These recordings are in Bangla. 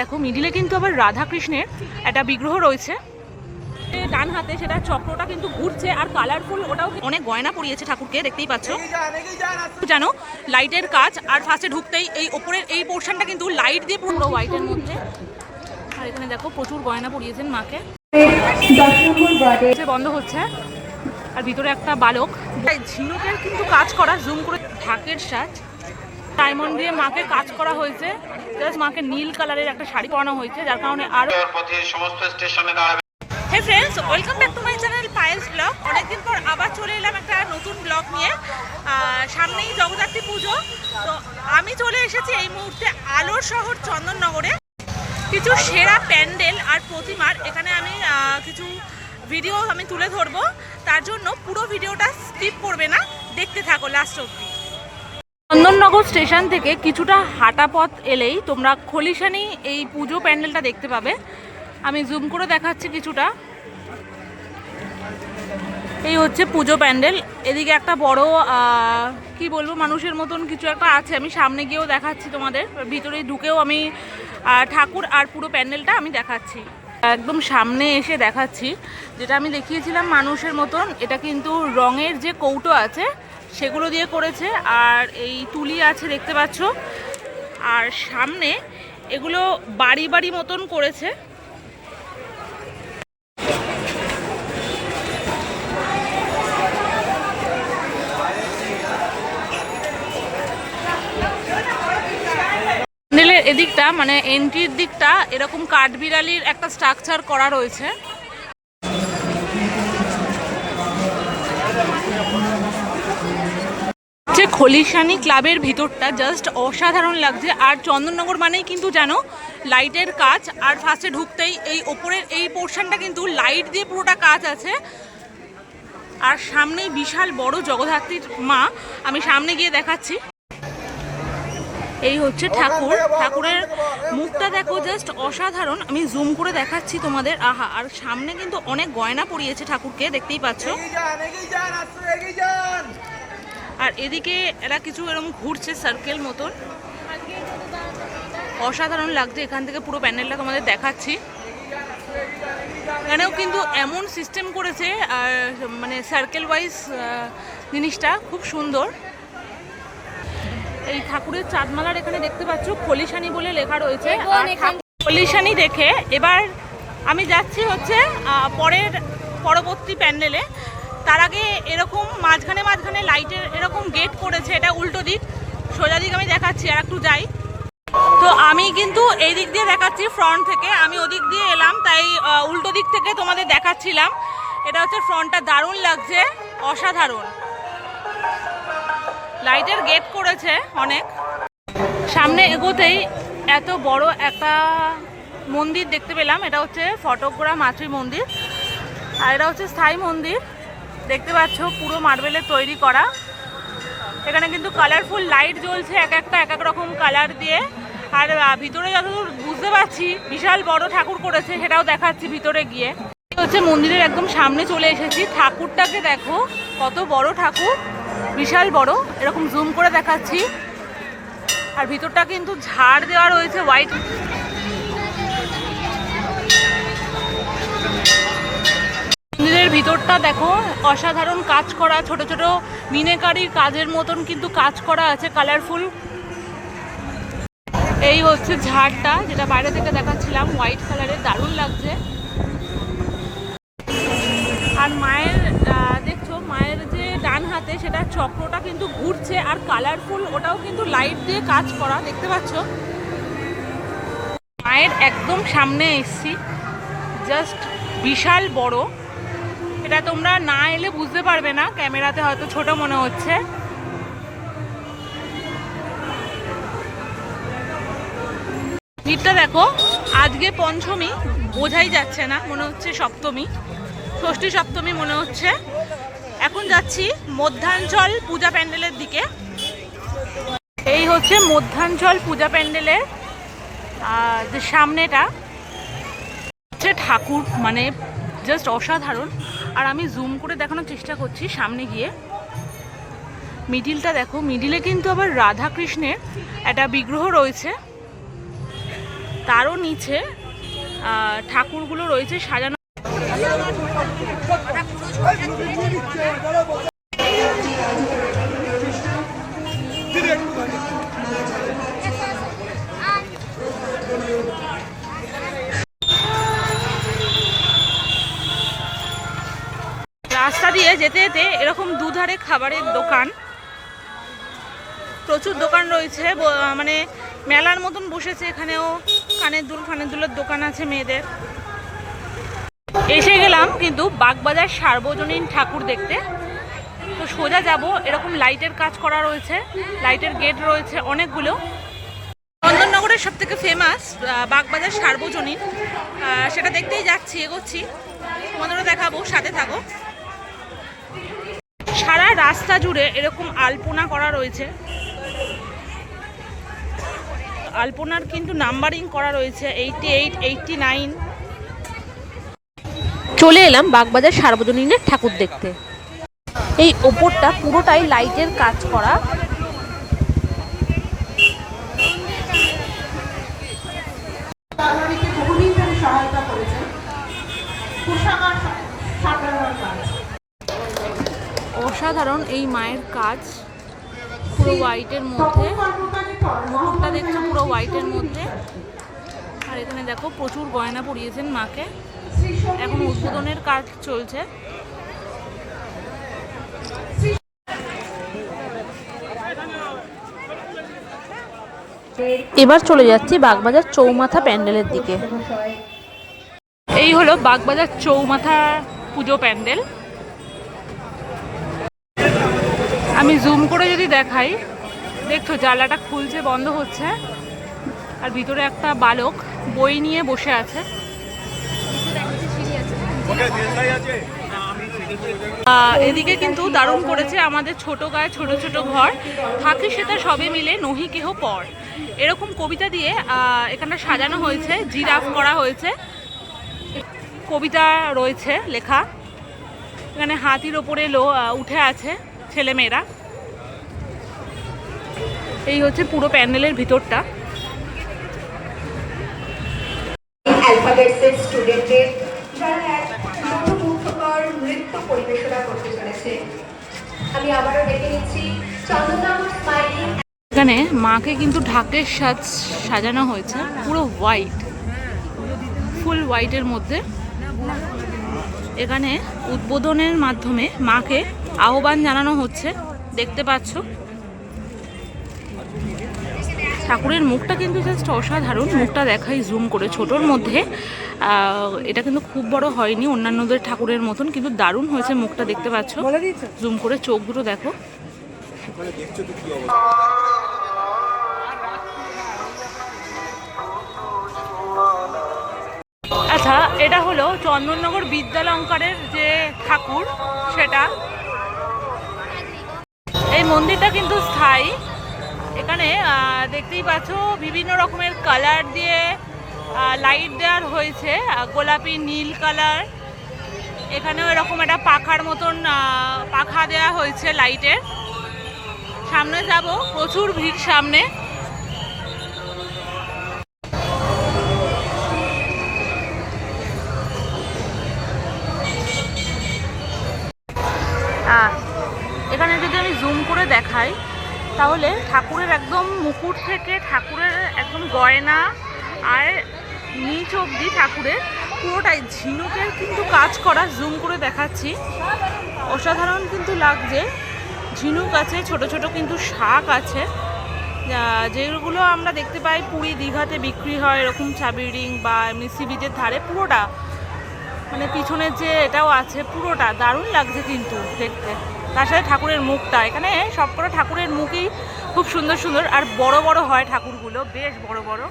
দেখো মিডিলে কিন্তু আবার রাধা কৃষ্ণের একটা বিগ্রহ রয়েছে। ডান হাতে সেটা চক্রটা কিন্তু ঘুরছে আর কালারফুল ওটাও অনেক গয়না পরিয়েছে ঠাকুরকে দেখতেই পাচ্ছ। জানো লাইটের কাজ আর ফার্স্টে ঢুকতেই এই ওপরের এই পোর্শনটা কিন্তু লাইট দিয়ে পুরো হোয়াইটের মধ্যে। আর এখানে দেখো প্রচুর গয়না পরিয়েছেন মাকে। বন্ধ হচ্ছে আর ভিতরে একটা বালক। ঝিনুকের কিন্তু কাজ করা জুম করে ঢাকের সাজ। ডায়মন্ড দিয়ে মাকে কাজ করা হয়েছে। জাস্ট মাকে নীল কালারের একটা শাড়ি পরানো হয়েছে, যার কারণে আরও সমস্ত স্টেশনে দাঁড়াবে hey friends welcome back to my channel Payel's blog অনেকদিন পর আবার চলে এলাম একটা নতুন ব্লগ নিয়ে। সামনেই জগদ্ধাত্রী পুজো। তো আমি চলে এসেছি এই মুহূর্তে আলোর শহর চন্দননগরে। কিছু সেরা প্যান্ডেল আর প্রতিমার, এখানে আমি কিছু ভিডিও আমি তুলে ধরবো। তার জন্য পুরো ভিডিওটা স্কিপ করবে না। দেখতে থাকো লাস্ট অব্দি চন্দননগর স্টেশন থেকে কিছুটা হাঁটা পথ এলেই তোমরা খলিশানি এই পুজো প্যান্ডেলটা দেখতে পাবে। আমি জুম করে দেখাচ্ছি কিছুটা। এই হচ্ছে পুজো প্যান্ডেল। এদিকে একটা বড় কি বলব, মানুষের মতন কিছু একটা আছে। আমি সামনে গিয়েও দেখাচ্ছি তোমাদের। ভিতরে ঢুকেও আমি ঠাকুর আর পুরো প্যান্ডেলটা আমি দেখাচ্ছি। একদম সামনে এসে দেখাচ্ছি। যেটা আমি দেখিয়েছিলাম মানুষের মতন, এটা কিন্তু রঙের যে কৌটো আছে সেগুলো দিয়ে করেছে, আর এই তুলি আছে দেখতে পাচ্ছ। আর সামনে এগুলো বাড়ি বাড়ি মতন করেছে। এদিকটা মানে এন্ট্রির দিকটা এরকম কাঠবিড়ালির একটা স্ট্রাকচার করা রয়েছে। যে খলিশানি ক্লাবের ভিতরটা। জাস্ট অসাধারণ লাগছে। আর চন্দননগর মানেই কিন্তু জানো লাইটের কাজ। আর ফার্স্টে ঢুকতেই এই ওপরের এই পোর্শনটা কিন্তু লাইট দিয়ে পুরোটা কাজ আছে। আর সামনেই বিশাল বড় জগদ্ধাত্রীর মা। আমি সামনে গিয়ে দেখাচ্ছি। এই হচ্ছে ঠাকুর। ঠাকুরের মুখটা দেখো, জাস্ট অসাধারণ। আমি জুম করে দেখাচ্ছি তোমাদের। আহা, আর সামনে কিন্তু অনেক গয়না পরিয়েছে ঠাকুরকে, দেখতেই পাচ্ছ। আর এদিকে এরা কিছু এরকম ঘুরছে সার্কেল মতন। অসাধারণ লাগছে এখান থেকে পুরো প্যান্ডেলটা তোমাদের দেখাচ্ছি। এখানেও কিন্তু এমন সিস্টেম করেছে আর মানে সার্কেল ওয়াইজ জিনিসটা খুব সুন্দর। এই ঠাকুরের চাঁদমালার এখানে দেখতে পাচ্ছ খলিশানি বলে লেখা রয়েছে। খলিশানি দেখে এবার আমি যাচ্ছি হচ্ছে পরের পরবর্তী প্যান্ডেলে। তার আগে এরকম মাঝখানে মাঝখানে লাইটের এরকম গেট করেছে, এটা উল্টো দিক। সোজা দিক আমি দেখাচ্ছি, আর একটু যাই। তো আমি কিন্তু এই দিক দিয়ে দেখাচ্ছি ফ্রন্ট থেকে, আমি ওদিক দিয়ে এলাম, তাই উল্টো দিক থেকে তোমাদের দেখাচ্ছিলাম। এটা হচ্ছে ফ্রন্টটা দারুণ লাগছে, অসাধারণ। লাইটের গেট করেছে অনেক। সামনে এগোতেই এত বড় একটা মন্দির দেখতে পেলাম, এটা হচ্ছে ফটোগ্রাফ মাতৃ মন্দির, আর এটা হচ্ছে স্থায়ী মন্দির। দেখতে পাচ্ছ, পুরো মার্বেলের তৈরি করা। এখানে কিন্তু কালারফুল লাইট জ্বলছে এক একটা, এক এক রকম কালার দিয়ে। আর ভিতরে যতদূর বুঝতে পারছি, বিশাল বড় ঠাকুর করেছে, সেটাও দেখাচ্ছি ভিতরে গিয়ে। হচ্ছে মন্দিরের একদম সামনে চলে এসেছি। ঠাকুরটাকে দেখো, কত বড় ঠাকুর, বিশাল বড়। এরকম জুম করে দেখাচ্ছি। আর ভিতরটা কিন্তু ঝাড় দেওয়া রয়েছে হোয়াইট মন্দিরের ভিতরটা দেখো, অসাধারণ কাজ করা, ছোট ছোট মিনেকারির কাজের মতন কিন্তু কাজ করা আছে কালারফুল এই হচ্ছে ঝাড়টা, যেটা বাইরে থেকে দেখাচ্ছিলাম হোয়াইট কালারের দারুণ লাগছে। আর মায়ের দেখছ, মায়ের যে ডান হাতে সেটা চক্রটা কিন্তু ঘুরছে, আর কালারফুল ওটাও কিন্তু লাইট দিয়ে কাজ করা, দেখতে পাচ্ছ? মায়ের একদম সামনে এসছি জাস্ট বিশাল বড়। এটা তোমরা না এলে বুঝতে পারবে না। ক্যামেরাতে হয়তো ছোট মনে হচ্ছে। ভিড়টা দেখো, আজকে পঞ্চমী, বোঝাই যাচ্ছে না, মনে হচ্ছে সপ্তমী। ষষ্ঠী, সপ্তমী মনে হচ্ছে। এখন যাচ্ছি মধ্যাঞ্চল পূজা প্যান্ডেলের দিকে। এই হচ্ছে মধ্যাঞ্চল পূজা প্যান্ডেলের যে সামনেটা। হচ্ছে ঠাকুর মানে জাস্ট অসাধারণ। আর আমি জুম করে দেখানোর চেষ্টা করছি সামনে গিয়ে। মিডিলটা দেখো, মিডিলে কিন্তু আবার রাধা কৃষ্ণের একটা বিগ্রহ রয়েছে। তারও নিচে ঠাকুরগুলো রয়েছে সাজানো। দিয়ে যেতে যেতে এরকম দুধারে খাবারের দোকান। প্রচুর দোকান রয়েছে মানে মেলার মতন বসেছে এখানেও। কানের দুল ফানের দুলের দোকান আছে মেয়েদের। এসে গেলাম কিন্তু বাগবাজার সার্বজনীন ঠাকুর দেখতে। তো সোজা যাব, এরকম লাইটের কাজ করা রয়েছে, লাইটের গেট রয়েছে অনেকগুলো। চন্দননগরের সব থেকে ফেমাস বাগবাজার সার্বজনীন। সেটা দেখতেই যাচ্ছি, এগোচ্ছি। তোমাদেরও দেখাবো, সাথে থাকো। সারা রাস্তা জুড়ে এরকম আলপনা করা রয়েছে। আলপনার কিন্তু নাম্বারিং করা রয়েছে এইটি এইট এইটটি নাইন চলে এলাম বাগবাজার সার্বজনীনের ঠাকুর দেখতে। এই ওপরটা পুরোটাই লাইটের কাজ করা। সহায়তা করেছেন অসাধারণ এই মায়ের কাজ। পুরো হোয়াইটের মধ্যে। মুকুটটা দেখছ পুরো হোয়াইটের মধ্যে। আর এখানে দেখো প্রচুর গয়না পরিয়েছেন মাকে। এখন উদ্বোধনের কাজ চলছে। এবার চলে যাচ্ছি বাগবাজার চৌমাথা প্যান্ডেলের দিকে। এই হলো বাগবাজার চৌমাথা পুজো প্যান্ডেল। আমি জুম করে যদি দেখাই, দেখছ, জানলাটা খুলছে, বন্ধ হচ্ছে, আর ভিতরে একটা বালক বই নিয়ে বসে আছে। এদিকে কিন্তু দারুণ করেছে আমাদের ছোট গায়ে ছোট ছোট ঘর। থাকে সেটা সবে মিলে নহি কেহ পর। এরকম কবিতা দিয়ে এখানটা সাজানো হয়েছে, জিরাফ করা হয়েছে। কবিতা রয়েছে, লেখা। এখানে হাতির ওপরে লো উঠে আছে। ছেলেমেয়েরা। এই হচ্ছে পুরো প্যান্ডেলের ভিতরটা। অ্যালফাবেটসের স্টুডেন্টদের যারা এক মনোমুগ্ধকর নৃত্য পরিবেশনা করতে চলেছে। আমি আবারও ডেকে নিচ্ছি চন্দননগর স্মাইলিং এখানে মাকে কিন্তু ঢাকের সাজ সাজানো হয়েছে পুরো হোয়াইট ফুল হোয়াইটের মধ্যে। এখানে উদ্বোধনের মাধ্যমে মাকে আহ্বান জানানো হচ্ছে। দেখতে পাচ্ছ। ঠাকুরের মুখটা কিন্তু জাস্ট অসাধারণ। মুখটা দেখাই জুম করে ছোটোর মধ্যে। এটা কিন্তু খুব বড় হয়নি অন্যান্যদের ঠাকুরের মতন কিন্তু দারুণ হয়েছে মুখটা দেখতে পাচ্ছ? জুম করে চোখ দুটো দেখো। আচ্ছা এটা হলো চন্দননগর বিদ্যালঙ্কারের যে ঠাকুর সেটা। এই মন্দিরটা কিন্তু স্থায়ী। এখানে দেখতেই পাচ্ছ বিভিন্ন রকমের কালার দিয়ে লাইট দেওয়ার হয়েছে। গোলাপি, নীল কালার এখানেও এরকম একটা পাখার মতন পাখা দেওয়া হয়েছে লাইটের সামনে যাব, প্রচুর ভিড় সামনে। তাহলে ঠাকুরের একদম মুকুট থেকে ঠাকুরের একদম গয়না আর নিচ অবধি ঠাকুরের পুরোটাই ঝিনুকের কিন্তু কাজ করা জুম করে দেখাচ্ছি। অসাধারণ কিন্তু লাগছে। ঝিনুক আছে, ছোট ছোট কিন্তু শাক আছে। যেগুলো আমরা দেখতে পাই পুরী দীঘাতে বিক্রি হয়, এরকম চাবি রিং বা এমনি সি বিচের ধারে, পুরোটা। মানে পিছনের যে এটাও আছে, পুরোটা। দারুণ লাগছে কিন্তু দেখতে। তার সাথে ঠাকুরের মুখটা। এখানে সবকটা ঠাকুরের মুখই খুব সুন্দর সুন্দর, আর বড় বড় হয় ঠাকুরগুলো, বেশ বড় বড়।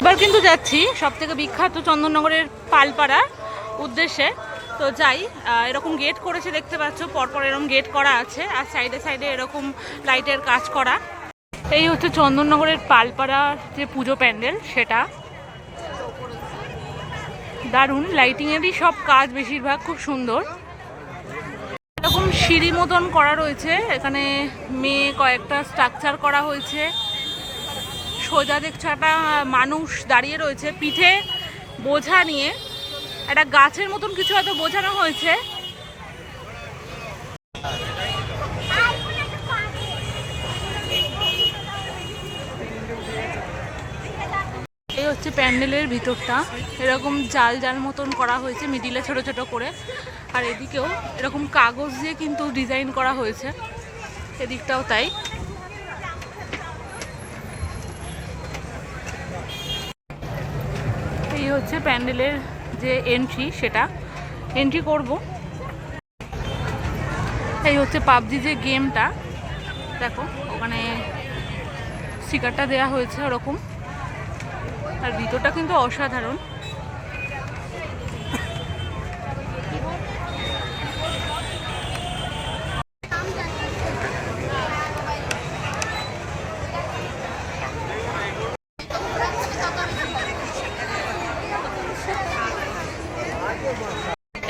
এবার কিন্তু যাচ্ছি সব থেকে বিখ্যাত চন্দননগরের পালপাড়া উদ্দেশ্যে। তো যাই এরকম গেট করেছে দেখতে পাচ্ছ, পরপর এরকম গেট করা আছে, আর সাইডে সাইডে এরকম লাইটের কাজ করা। এই হচ্ছে চন্দননগরের পালপাড়া যে পুজো প্যান্ডেল, সেটা। দারুণ লাইটিংয়েরই সব কাজ বেশিরভাগ, খুব সুন্দর। এরকম সিঁড়ি মতন করা রয়েছে, এখানে মেয়ে কয়েকটা স্ট্রাকচার করা হয়েছে। সোজা দেখছ একটা মানুষ দাঁড়িয়ে রয়েছে, পিঠে বোঝা নিয়ে। একটা গাছের মতন কিছু হয়তো বোঝানো হয়েছে। এই হচ্ছে প্যান্ডেলের ভিতরটা। এরকম জাল জাল মতন করা হয়েছে, মিডিলে ছোট ছোট করে। আর এদিকেও এরকম কাগজ দিয়ে কিন্তু ডিজাইন করা হয়েছে। এদিকটাও তাই। এই হচ্ছে প্যান্ডেলের যে এন্ট্রি সেটা। এন্ট্রি করব। এই হচ্ছে পাবজি যে গেমটা দেখো, ওখানে স্টিকারটা দেয়া হয়েছে ওরকম। আর ভিতরটা কিন্তু অসাধারণ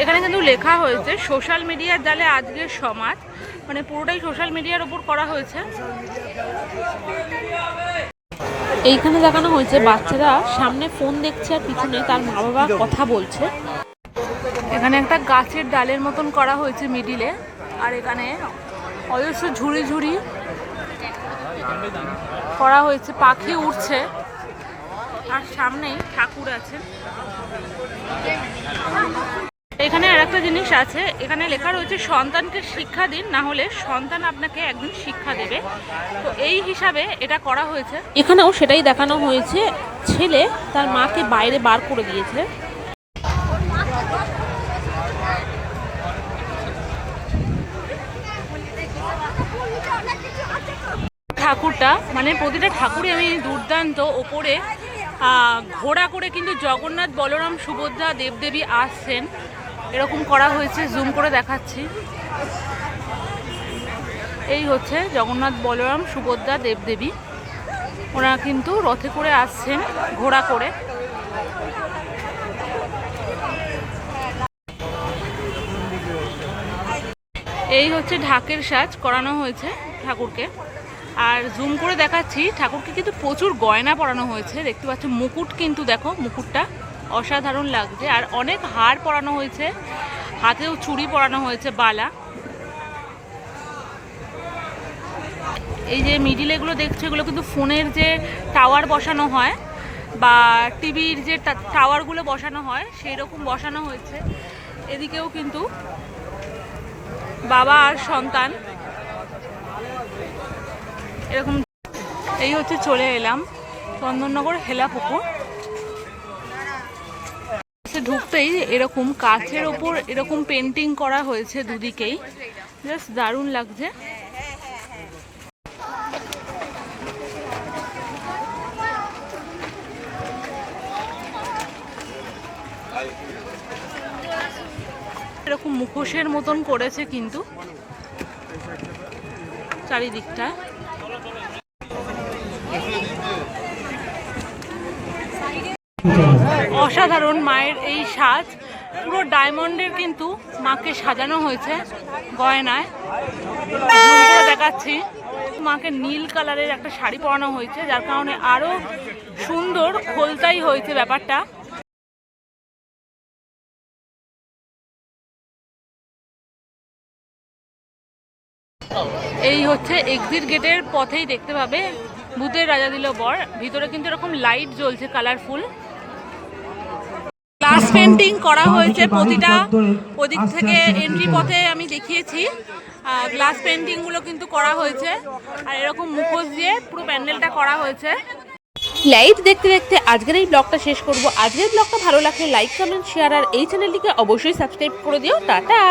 এখানে কিন্তু লেখা হয়েছে। সোশ্যাল মিডিয়ার জালে আজকের সমাজ মানে পুরোটাই সোশ্যাল মিডিয়ার ওপর করা হয়েছে। এইখানে দেখানো হয়েছে, বাচ্চারা সামনে ফোন দেখছে আর পিছনে তার মা বাবা কথা বলছে। এখানে একটা গাছের ডালের মতন করা হয়েছে মিডিলে, আর এখানে অজস্র ঝুড়ি ঝুড়ি করা হয়েছে, পাখি উঠছে আর সামনেই ঠাকুর আছেন এখানে আর একটা জিনিস আছে। এখানে লেখা রয়েছে, সন্তানকে শিক্ষা দিন, না হলে সন্তান আপনাকে একদিন শিক্ষা দেবে। তো এই হিসাবে এটা করা হয়েছে। এখানেও সেটাই দেখানো হয়েছে, ছেলে তার মাকে বাইরে বার করে দিয়েছে। ঠাকুরটা মানে প্রতিটা ঠাকুরই আমি দুর্দান্ত ওপরে ঘোড়া করে কিন্তু জগন্নাথ, বলরাম, সুভদ্রা, দেবদেবী আসছেন। এরকম করা হয়েছে জুম করে দেখাচ্ছি। এই হচ্ছে জগন্নাথ বলরাম, সুভদ্রা, দেবদেবী। ওনারা কিন্তু রথে করে আসছেন, ঘোড়া করে। এই হচ্ছে ঢাকের সাজ করানো হয়েছে ঠাকুরকে। আর জুম করে দেখাচ্ছি, ঠাকুরকে কিন্তু প্রচুর গয়না পরানো হয়েছে। দেখতে পাচ্ছ, মুকুট কিন্তু দেখো, মুকুটটা। অসাধারণ লাগছে। আর অনেক হার পরানো হয়েছে। হাতেও চুড়ি পরানো হয়েছে, বালা। এই যে মিডিল এগুলো দেখছ, এগুলো কিন্তু ফোনের যে টাওয়ার বসানো হয় বা টিভির যে টাওয়ারগুলো বসানো হয় সেই রকম বসানো হয়েছে। এদিকেও কিন্তু বাবা আর সন্তান। এরকম এই হচ্ছে চলে এলাম। চন্দননগর হেলাপুকুর। সে ঢুকতেই এরকম কাঠের ওপর এরকম পেন্টিং করা হয়েছে দুদিকেই। জাস্ট দারুণ লাগছে। এরকম মুখোশের মতন করেছে কিন্তু। চারিদিকটা। অসাধারণ মায়ের এই সাজ। পুরো ডায়মন্ডের কিন্তু মাকে সাজানো হয়েছে গয়নায়। দেখাচ্ছি। মাকে নীল কালারের একটা শাড়ি পরানো হয়েছে, যার কারণে আরও সুন্দর খোলতাই হয়েছে ব্যাপারটা। এই হচ্ছে এক্সিট গেটের পথেই দেখতে পাবে ভূতের রাজা দিল বর। ভিতরে কিন্তু এরকম লাইট জ্বলছে কালারফুল গ্লাস পেন্টিং করা হয়েছে প্রতিটা ওদিক থেকে এন্ট্রি পথে আমি দেখিয়েছি। গ্লাস পেন্টিংগুলো কিন্তু করা হয়েছে। আর এরকম মুখোশ দিয়ে পুরো প্যান্ডেলটা করা হয়েছে। লাইভ দেখতে দেখতে আজকের এই ব্লগটা শেষ করব। আজকের ব্লগটা ভালো লাগলে লাইক কমেন্ট শেয়ার আর এই চ্যানেলটিকে অবশ্যই সাবস্ক্রাইব করে দিও। টাটা!